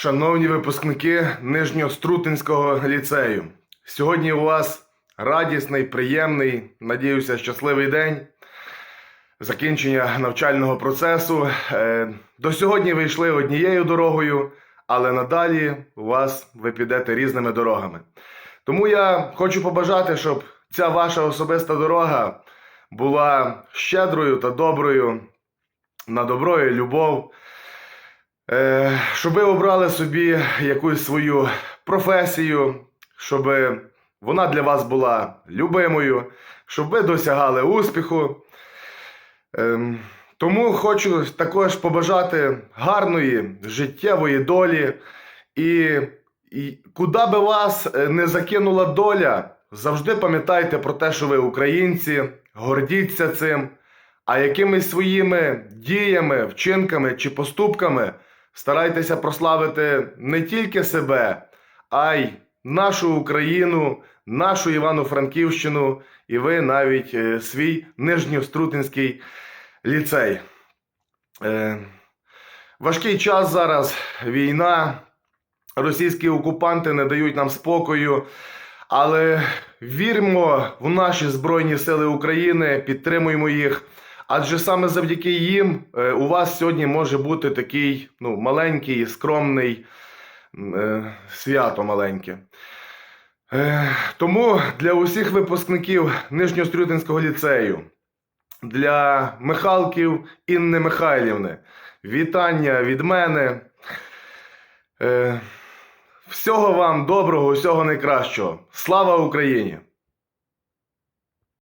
Шановні випускники Нижньострутинського ліцею, сьогодні у вас радісний, приємний, надіюся, щасливий день закінчення навчального процесу. Е, До сьогодні ви йшли однією дорогою, але надалі у вас ви підете різними дорогами. Тому я хочу побажати, щоб ця ваша особиста дорога була щедрою та доброю, на добро і любов. Е, щоб ви обрали собі якусь свою професію, щоб вона для вас була любимою, щоб ви досягали успіху. Ем, тому хочу також побажати гарної життєвої долі. І, і куди би вас е, не закинула доля, завжди пам'ятайте про те, що ви українці, гордіться цим, а якимись своїми діями, вчинками чи поступками старайтеся прославити не тільки себе, а й нашу Україну, нашу Івано-Франківщину і ви навіть е, свій Нижньострутинський ліцей. Е, важкий час зараз, війна, російські окупанти не дають нам спокою. Але віримо в наші Збройні Сили України, підтримуємо їх. Адже саме завдяки їм е, у вас сьогодні може бути такий ну, маленький, скромний е, свято маленьке. Е, тому для усіх випускників Нижньострютинського ліцею, для Михалків Інни Михайлівни, вітання від мене. Е, всього вам доброго, всього найкращого. Слава Україні!